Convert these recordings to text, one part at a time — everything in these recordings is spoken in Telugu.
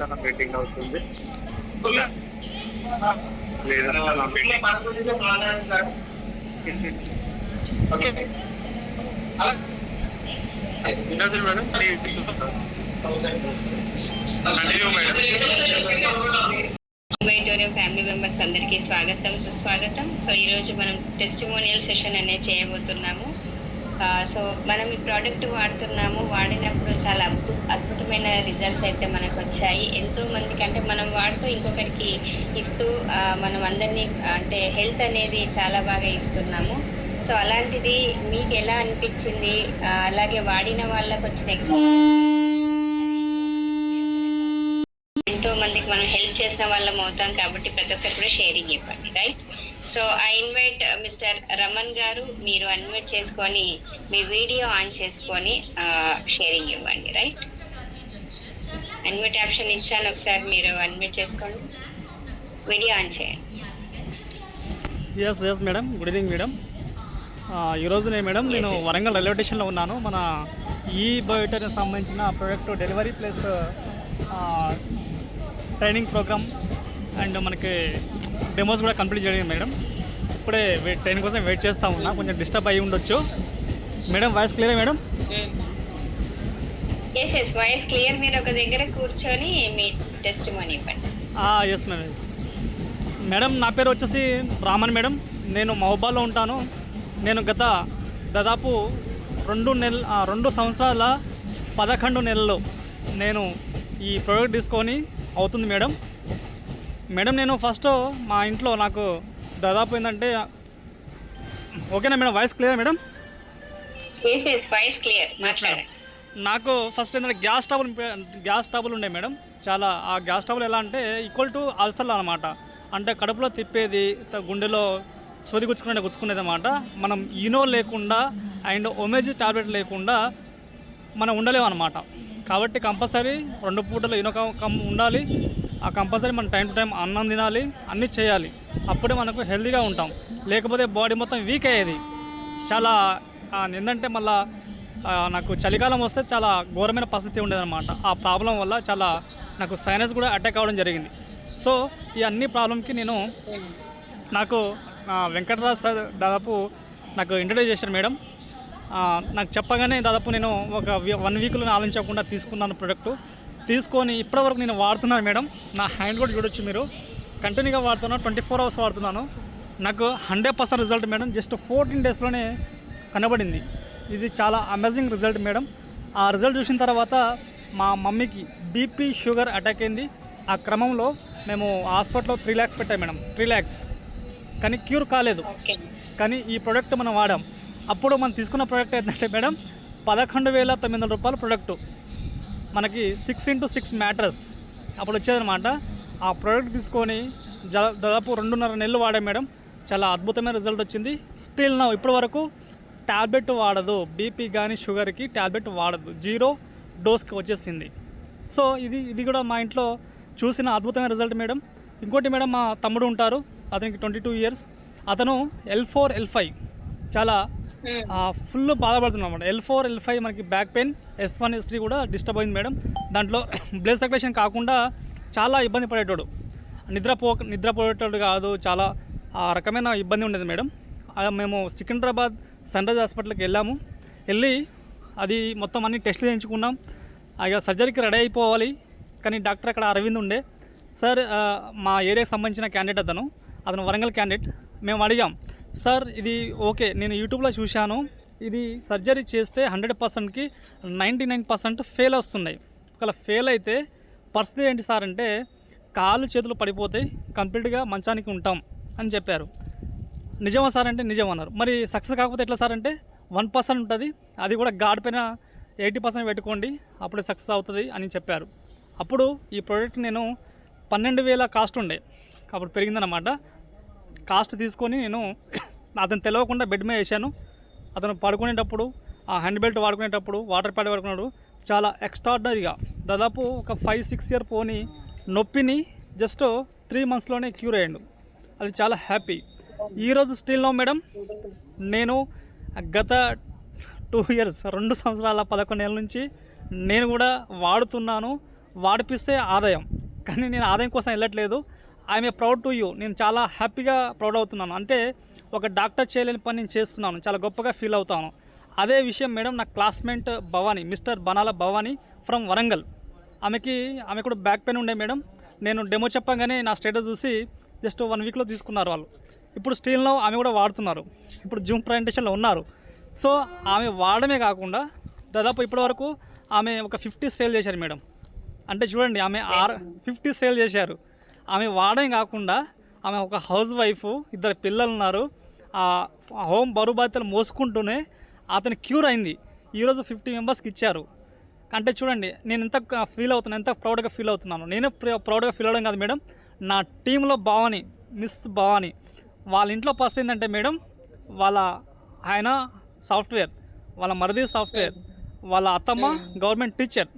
చాలా మీటింగ్ అవుతుంది. లేదా నా meeting. ఓకే. ఉండదు మేడం కంటిన్యూ మేడం. వైటోరియం ఫ్యామిలీ మెంబర్స్ అందరికీ స్వాగతం సుస్వాగతం. సో ఈరోజు మనం టెస్టిమోనియల్ సెషన్ అనేది చేయబోతున్నాము. సో మనం ఈ ప్రోడక్ట్ వాడుతున్నాము వాడినప్పుడు చాలా అద్భుత అద్భుతమైన రిజల్ట్స్ అయితే మనకు వచ్చాయి ఎంతో మందికి అంటే మనం వాడుతూ ఇంకొకరికి ఇస్తూ మనం అందరినీ అంటే హెల్త్ అనేది చాలా బాగా ఇస్తున్నాము. సో అలాంటిది మీకు ఎలా అనిపించింది? అలాగే వాడిన వాళ్ళకి వచ్చిన ఎక్స్పీరియన్స్ ఎంతో మందికి మనం హెల్ప్ చేసిన వాళ్ళం అవుతాం కాబట్టి ప్రతి ఒక్కరు కూడా షేరింగ్ ఇవ్వండి right so I invite mister Raman garu మీరు అన్వైట్ చేసుకొని మీ వీడియో ఆన్ చేసుకొని షేరింగ్ ఇవ్వండి రైట్ అన్వైట్ ఆప్షన్ ఇచ్చాను ఒకసారి మీరు అన్వైట్ చేసుకోండి. వీడియో ఆన్ చేయండి. Yes yes madam good evening madam ఈరోజు నేను మేడం నేను. వరంగల్ రైల్వే స్టేషన్లో ఉన్నాను. మన ఈ బయోటర్కి సంబంధించిన product delivery plus training programme and మనకి డెమోస్ కూడా కంప్లీట్ చేయడం మేడం. ఇప్పుడే ట్రైన్ కోసం వెయిట్ చేస్తూ ఉన్నా. కొంచెం డిస్టర్బ్ అయ్యి ఉండొచ్చు. Madam voice clear madam? Yes yes voice clear మీరు ఒక దగ్గర కూర్చొని మీ టెస్ట్ మనీ ఇవ్వండి ఎస్ మేడం ఎస్ మేడం నా పేరు వచ్చేసి రామన్ మేడం. నేను మహబాల్లో ఉంటాను. నేను గత దాదాపు రెండు నెల రెండు సంవత్సరాల పదకొండు నెలలు నేను ఈ ప్రోడక్ట్ తీసుకొని అవుతుంది మేడం. మేడం నేను ఫస్ట్ మా ఇంట్లో నాకు దాదాపు ఏంటంటే ఓకేనా madam? Voice clear madam? Voice clear నాకు ఫస్ట్ ఏంటంటే గ్యాస్ స్టవ్లు గ్యాస్ స్టవ్లు ఉండే మేడం. చాలా ఆ గ్యాస్ స్టవ్లు ఎలా అంటే ఈక్వల్ టు అల్సర్లు అనమాట అంటే కడుపులో తిప్పేది గుండెలో సోది గుచ్చుకునే గుచ్చుకునేది అనమాట మనం ఇనో లేకుండా అండ్ ఒమేజీ టాబ్లెట్ లేకుండా మనం ఉండలేము అనమాట కాబట్టి కంపల్సరీ రెండు పూటలు ఇనో ఉండాలి. కంపల్సరీ మనం టైం టు టైం అన్నం తినాలి అన్నీ చేయాలి. అప్పుడే మనకు హెల్తీగా ఉంటాం. లేకపోతే బాడీ మొత్తం వీక్ అయ్యేది. చాలా ఆ, ఏంటంటే మళ్ళా నాకు చలికాలం వస్తే చాలా ఘోరమైన పరిస్థితి ఉండేదన్నమాట. ఆ ప్రాబ్లం వల్ల చాలా నాకు సైనస్ కూడా అటాక్ అవ్వడం జరిగింది. సో ఈ అన్ని ప్రాబ్లంకి నేను నాకు వెంకటరాజ్ సార్ దాదాపు నాకు ఇంట్రడ్యూస్ చేశారు మేడం. నాకు చెప్పగానే దాదాపు నేను ఒక వన్ వీక్లో ఆలోచించకుండా తీసుకున్నాను ప్రోడక్ట్ తీసుకొని ఇప్పటివరకు నేను వాడుతున్నాను మేడం. నా హ్యాండ్ కూడా చూడొచ్చు మీరు. కంటిన్యూగా వాడుతున్నాను ట్వంటీ ఫోర్ అవర్స్ వాడుతున్నాను. నాకు hundred percent result madam just fourteen డేస్లోనే కనబడింది. ఇది చాలా అమేజింగ్ రిజల్ట్ మేడం. ఆ రిజల్ట్ చూసిన తర్వాత మా మమ్మీకి బీపీ షుగర్ అటాక్ అయింది. ఆ క్రమంలో మేము హాస్పిటల్లో త్రీ ల్యాక్స్ పెట్టాం మేడం. త్రీ ల్యాక్స్. కానీ క్యూర్ కాలేదు. కానీ ఈ ప్రోడక్ట్ మనం వాడాం. అప్పుడు మనం తీసుకున్న ప్రోడక్ట్ ఏంటంటే మేడం పదకొండు వేల తొమ్మిది వందల రూపాయల ప్రోడక్ట్. మనకి సిక్స్ ఇంటూ సిక్స్ మ్యాట్రస్ అప్పుడు వచ్చేదనమాట ఆ ప్రోడక్ట్ తీసుకొని దాదాపు రెండున్నర నెలలు వాడే మేడం. చాలా అద్భుతమైన రిజల్ట్ వచ్చింది. స్టిల్ నా ఇప్పటి వరకు ట్యాబ్లెట్ వాడదు బీపీ కానీ షుగర్కి ట్యాబ్లెట్ వాడదు. జీరో డోస్కి వచ్చేసింది. సో ఇది ఇది కూడా మా ఇంట్లో చూసిన అద్భుతమైన రిజల్ట్ మేడం. ఇంకోటి మేడం మా తమ్ముడు ఉంటారు. అతనికి ట్వంటీ టూ ఇయర్స్ అతను ఎల్ ఫోర్ ఎల్ ఫైవ్ చాలా ఫుల్ బాధపడుతున్నాం అనమాట ఎల్ ఫోర్ ఎల్ ఫైవ్ మనకి back pain S one S three కూడా డిస్టర్బ్ అయింది మేడం. దాంట్లో బ్లడ్ సర్క్యులేషన్ కాకుండా చాలా ఇబ్బంది పడేటోడు. నిద్రపో నిద్రపోయేటోడు కాదు చాలా ఆ రకమైన ఇబ్బంది ఉండేది మేడం. మేము సికింద్రాబాద్ సన్ రైజ్ హాస్పిటల్కి వెళ్ళాము. వెళ్ళి అది మొత్తం అన్ని టెస్ట్లు చేయించుకున్నాం. ఇక సర్జరీకి రెడీ అయిపోవాలి. కానీ డాక్టర్ అక్కడ అరవింద్ ఉండే. సార్ మా ఏరియాకి సంబంధించిన క్యాండిడేట్ అతను. అతను వరంగల్ క్యాండిడేట్. మేము అడిగాం సార్ ఇది ఓకే నేను యూట్యూబ్లో చూశాను. ఇది సర్జరీ చేస్తే హండ్రెడ్ పర్సెంట్కి నైంటీ నైన్ పర్సెంట్ ఫెయిల్ వస్తున్నాయి. ఒకవేళ ఫెయిల్ అయితే పరిస్థితి ఏంటి సార్ అంటే కాళ్ళు చేతులు పడిపోతాయి కంప్లీట్గా మంచానికి ఉంటాం అని చెప్పారు. నిజమా సార్ అంటే నిజం అన్నారు. మరి సక్సెస్ కాకపోతే ఎట్లా సార్ అంటే వన్ పర్సెంట్ ఉంటుంది. అది కూడా గాడ్ పైన ఎయిటీ పర్సెంట్ పెట్టుకోండి అప్పుడే సక్సెస్ అవుతుంది అని చెప్పారు. అప్పుడు ఈ ప్రోడక్ట్ నేను పన్నెండు వేల కాస్ట్ ఉండే. అప్పుడు పెరిగిందనమాట కాస్ట్ తీసుకొని నేను అతను తెలియకుండా బెడ్ మీద వేసాను. అతను పడుకునేటప్పుడు ఆ హ్యాండ్ బెల్ట్ వాడుకునేటప్పుడు వాటర్ ప్యాడ్ వాడుకున్నాడు. చాలా ఎక్స్ట్రాడినరీగా దాదాపు ఒక ఫైవ్ సిక్స్ ఇయర్ పోని నొప్పిని జస్ట్ త్రీ మంత్స్లోనే క్యూర్ అయ్యాడు. అది చాలా హ్యాపీ ఈరోజు స్టీల్లో మేడం నేను గత టూ ఇయర్స్ రెండు సంవత్సరాల పదకొండు నెలల నుంచి నేను కూడా వాడుతున్నాను. వాడిపిస్తే ఆదాయం. కానీ నేను ఆదాయం కోసం వెళ్ళట్లేదు. I'm a proud to you. నేను చాలా హ్యాపీగా ప్రౌడ్ అవుతున్నాను. అంటే ఒక డాక్టర్ చేయలేని పని నేను చేస్తున్నాను. చాలా గొప్పగా ఫీల్ అవుతాను. అదే విషయం మేడం నా classmate Bhavani mister Banala Bhavani from Warangal. ఆమెకి ఆమె కూడా బ్యాక్ పెయిన్ ఉండే మేడం. నేను డెమో చెప్పగానే నా స్టేటస్ చూసి జస్ట్ వన్ వీక్లో తీసుకున్నారు వాళ్ళు. ఇప్పుడు స్టీల్లో ఆమె కూడా వాడుతున్నారు. ఇప్పుడు జూమ్ ప్రజెంటేషన్లో ఉన్నారు. సో ఆమె వాడమే కాకుండా దాదాపు ఇప్పటివరకు ఆమె ఒక ఫిఫ్టీ సేల్ చేశారు మేడం. అంటే చూడండి ఆమె ఆర్ ఫిఫ్టీ సేల్ చేశారు. ఆమె వాడమే కాకుండా ఆమె ఒక హౌస్ వైఫ్ ఇద్దరు పిల్లలు ఉన్నారు ఆ హోమ్ బరువు బాధ్యతలు మోసుకుంటూనే అతను క్యూర్ అయింది. ఈరోజు ఫిఫ్టీ మెంబర్స్కి ఇచ్చారు. అంటే చూడండి నేను ఎంత ఫీల్ అవుతున్నాను ఎంత ప్రౌడ్గా ఫీల్ అవుతున్నాను. నేనే ప్రౌడ్గా ఫీల్ అవ్వడం కాదు మేడం నా టీంలో భవాని మిస్ భవాని. వాళ్ళ ఇంట్లో పరిస్థితి ఏంటంటే మేడం వాళ్ళ ఆయన సాఫ్ట్వేర్ వాళ్ళ మరిది సాఫ్ట్వేర్ వాళ్ళ అత్తమ్మ గవర్నమెంట్ టీచర్.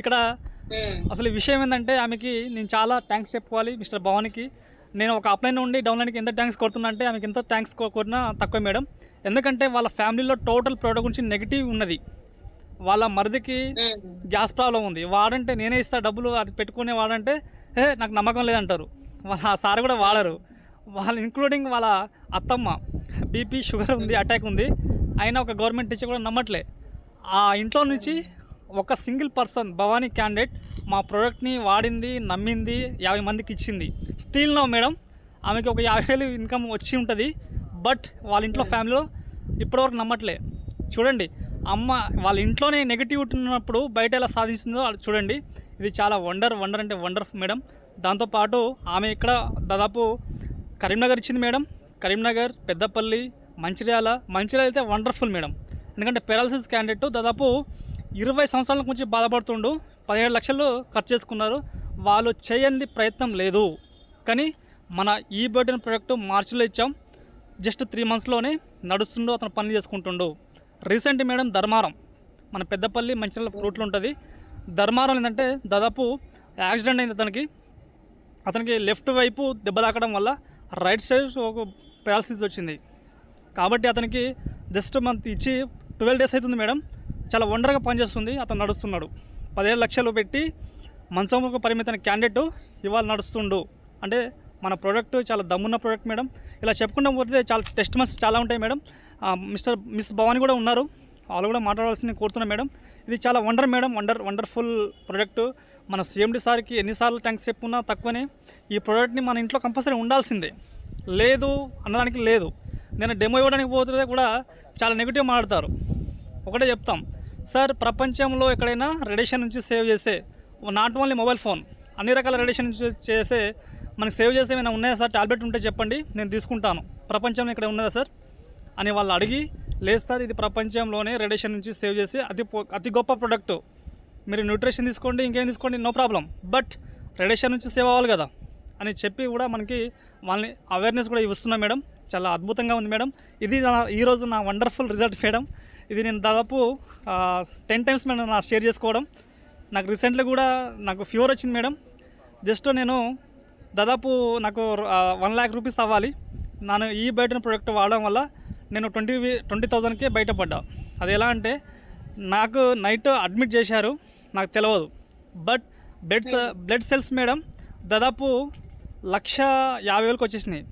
ఇక్కడ అసలు ఈ విషయం ఏంటంటే ఆమెకి నేను చాలా థ్యాంక్స్ చెప్పుకోవాలి మిస్టర్ భవానికి. నేను ఒక అప్లైన్ నుండి డౌన్లైన్కి ఎంత థ్యాంక్స్ కొడుతున్నా అంటే ఆమెకి ఎంత థ్యాంక్స్ కొట్టినా తక్కువ మేడం. ఎందుకంటే వాళ్ళ ఫ్యామిలీలో టోటల్ ప్రోడక్ట్ గురించి నెగిటివ్ ఉన్నది. వాళ్ళ మరిదికి గ్యాస్ ప్రాబ్లం ఉంది. వాడంటే నేనే ఇస్తా డబ్బులు అది పెట్టుకునే వాడంటే ఏ నాకు నమ్మకం లేదంటారు. వాళ్ళ ఆ సార్ కూడా వాడరు. వాళ్ళు ఇంక్లూడింగ్ వాళ్ళ అత్తమ్మ బీపీ షుగర్ ఉంది అటాక్ ఉంది. అయినా ఒక గవర్నమెంట్ టీచర్ కూడా నమ్మట్లే. ఆ ఇంట్లో నుంచి ఒక సింగిల్ పర్సన్ భవానీ క్యాండిడేట్ మా ప్రోడక్ట్ని వాడింది నమ్మింది యాభై మందికి ఇచ్చింది. స్టీల్ నో మేడం ఆమెకి ఒక యాభై వేలు ఇన్కమ్ వచ్చి ఉంటుంది బట్ వాళ్ళ ఇంట్లో ఫ్యామిలీలో ఇప్పటివరకు నమ్మట్లే. చూడండి అమ్మ వాళ్ళ ఇంట్లోనే నెగిటివ్ ఉన్నప్పుడు బయట ఎలా సాధిస్తుందో చూడండి. ఇది చాలా వండర్ వండర్ అంటే వండర్ఫుల్ మేడం దాంతోపాటు ఆమె ఇక్కడ దాదాపు కరీంనగర్ ఇచ్చింది మేడం కరీంనగర్ పెద్దపల్లి మంచిర్యాల. మంచిర్యాల అయితే వండర్ఫుల్ మేడం ఎందుకంటే పెరాలసిస్ క్యాండిడేట్ దాదాపు ఇరవై సంవత్సరాల నుంచి బాధపడుతుండు పదిహేడు లక్షలు ఖర్చు చేసుకున్నారు. వాళ్ళు చేయని ప్రయత్నం లేదు. కానీ మన ఈ బర్డెన్ ప్రోడక్ట్ మార్చిలో ఇచ్చాం. జస్ట్ త్రీ మంత్స్లోనే నడుస్తుండు అతను పనులు చేసుకుంటుండు. Recent madam Dharmaram. మన పెద్దపల్లి మంచిర్యాల రూట్లో ఉంటుంది. ధర్మారం ఏంటంటే దాదాపు యాక్సిడెంట్ అయింది అతనికి. అతనికి లెఫ్ట్ వైపు దెబ్బ తాకడం వల్ల రైట్ సైడ్ ఒక పాలసీస్ వచ్చింది. కాబట్టి అతనికి జస్ట్ మంత్ ఇచ్చి ట్వెల్వ్ డేస్ అవుతుంది మేడం. చాలా వండర్గా పనిచేస్తుంది. అతను నడుస్తున్నాడు. పదిహేడు లక్షలు పెట్టి మంచముకు పరిమితమైన క్యాండిడేట్ ఇవాళ నడుస్తుండు. అంటే మన ప్రోడక్ట్ చాలా దమ్మున్న ప్రోడక్ట్ మేడం. ఇలా చెప్పుకుంటాం పోతే చాలా టెస్ట్ మస్ చాలా ఉంటాయి మేడం. మిస్టర్ మిస్ భవాని కూడా ఉన్నారు. వాళ్ళు కూడా మాట్లాడాల్సింది కోరుతున్నాను మేడం. ఇది చాలా wonder madam. Wonder wonderful product మన సిఎండి సార్కి ఎన్నిసార్లు థ్యాంక్స్ చెప్పుకున్నా తక్కువనే. ఈ ప్రోడక్ట్ని మన ఇంట్లో కంపల్సరీ ఉండాల్సిందే. లేదు అనడానికి లేదు. నేను డెమో ఇవ్వడానికి పోతుంటే కూడా చాలా నెగిటివ్ మాట్లాడతారు. ఒకటే చెప్తాం. సార్ ప్రపంచంలో ఎక్కడైనా రేడియేషన్ నుంచి సేవ్ చేసే నాట్ ఓన్లీ మొబైల్ ఫోన్ అన్ని రకాల రేడియేషన్ నుంచి చేసే మనకి సేవ్ చేసే ఏమైనా ఉన్నాయా సార్? టాబ్లెట్ ఉంటే చెప్పండి నేను తీసుకుంటాను. ప్రపంచంలో ఇక్కడ ఉన్నదా సార్? అని వాళ్ళు అడిగి లేదు సార్ ఇది ప్రపంచంలోనే రేడియేషన్ నుంచి సేవ్ చేసి అతి అతి గొప్ప ప్రొడక్ట్. మీరు న్యూట్రిషన్ తీసుకోండి ఇంకేం తీసుకోండి నో ప్రాబ్లం. బట్ రేడియేషన్ నుంచి సేవ్ అవ్వాలి కదా? అని చెప్పి కూడా మనకి వాళ్ళని అవేర్నెస్ కూడా ఇస్తున్నాం మేడం. చాలా అద్భుతంగా ఉంది మేడం. ఇది నా- ఈరోజు నా వండర్ఫుల్ రిజల్ట్ మేడం. ఇది నేను దాదాపు టెన్ టైమ్స్ మేడం నా షేర్ చేసుకోవడం. నాకు రీసెంట్లీ కూడా నాకు ఫీవర్ వచ్చింది మేడం. జస్ట్ నేను దాదాపు నాకు వన్ ల్యాక్ రూపీస్ అవ్వాలి. నేను ఈ బయట ప్రోడక్ట్ వాడడం వల్ల నేను ట్వంటీ ట్వంటీ థౌజండ్కే బయటపడ్డా అది ఎలా అంటే నాకు నైట్ అడ్మిట్ చేశారు. నాకు తెలియదు but blood blood cells madam దాదాపు లక్ష యాభై వేలకు వచ్చేసినాయి.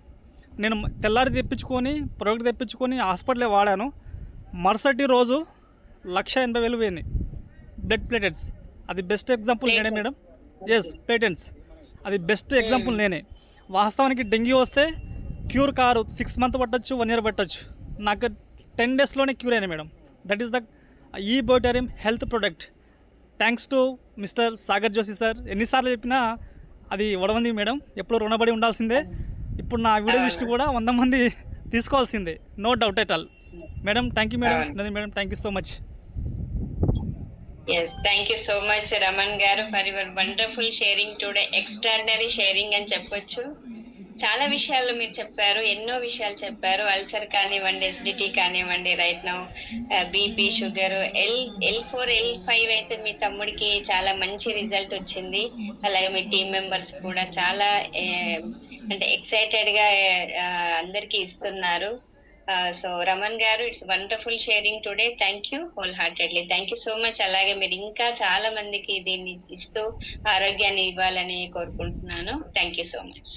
నేను తెల్లారి తెప్పించుకొని ప్రోడక్ట్ తెప్పించుకొని హాస్పిటల్లో వాడాను. మరుసటి రోజు లక్ష ఎనభై వేలు పోయింది. బ్లడ్ ప్లేటెట్స్ అది బెస్ట్ ఎగ్జాంపుల్ నేనే మేడం. ఎస్ పేటెంట్స్ అది బెస్ట్ ఎగ్జాంపుల్ నేనే. వాస్తవానికి డెంగ్యూ వస్తే క్యూర్ కారు సిక్స్ మంత్ పట్టొచ్చు వన్ ఇయర్ పట్టొచ్చు. నాకు టెన్ డేస్లోనే క్యూర్ అయినా మేడం. దట్ ఈస్ ద ఈ బోటరియం health product thanks to mister Sagar Joshi sir ఎన్నిసార్లు చెప్పినా అది వడమంది మేడం. ఎప్పుడు రుణపడి ఉండాల్సిందే. ఇప్పుడు నా వీడియో చూసి కూడా వంద మంది తీసుకోవాల్సిందే. No doubt at all madam thank you madam అవును. Madam thank you so much yes thank you so much Raman garu for your wonderful sharing today extraordinary sharing అని చెప్పొచ్చు. చాలా విషయాలు మీరు చెప్పారు ఎన్నో విషయాలు చెప్పారు. అల్సర్ కానివ్వండి ఎస్డిటీ కానివ్వండి right now BP sugar L L four L five అయితే మీ తమ్ముడికి చాలా మంచి రిజల్ట్ వచ్చింది. అలాగే మీ టీం మెంబర్స్ కూడా చాలా eh, అంటే ఎక్సైటెడ్గా eh, అందరికీ ఇస్తున్నారు. Uh, so Raman garu it's wonderful sharing today thank you whole heartedly thank you so much అలాగే మీరు ఇంకా చాలా మందికి దీన్ని ఇస్తూ ఆరోగ్యాన్ని ఇవ్వాలని కోరుకుంటున్నాను. Thank you so much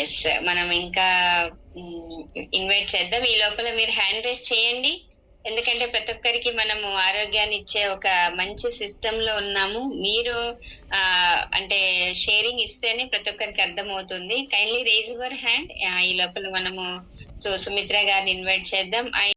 yes మనం ఇంకా mm, ఇన్వైట్ చేద్దాం. ఈ లోపల మీరు హ్యాండ్ రేస్ చేయండి. ఎందుకంటే ప్రతి ఒక్కరికి మనము ఆరోగ్యాన్ని ఇచ్చే ఒక మంచి సిస్టమ్లో ఉన్నాము. మీరు ఆ అంటే షేరింగ్ ఇస్తేనే ప్రతి ఒక్కరికి అర్థమవుతుంది. కైండ్లీ రేజ్ యువర్ హ్యాండ్ ఈ లోపల మనము సో సుమిత్ర గారిని ఇన్వైట్ చేద్దాం.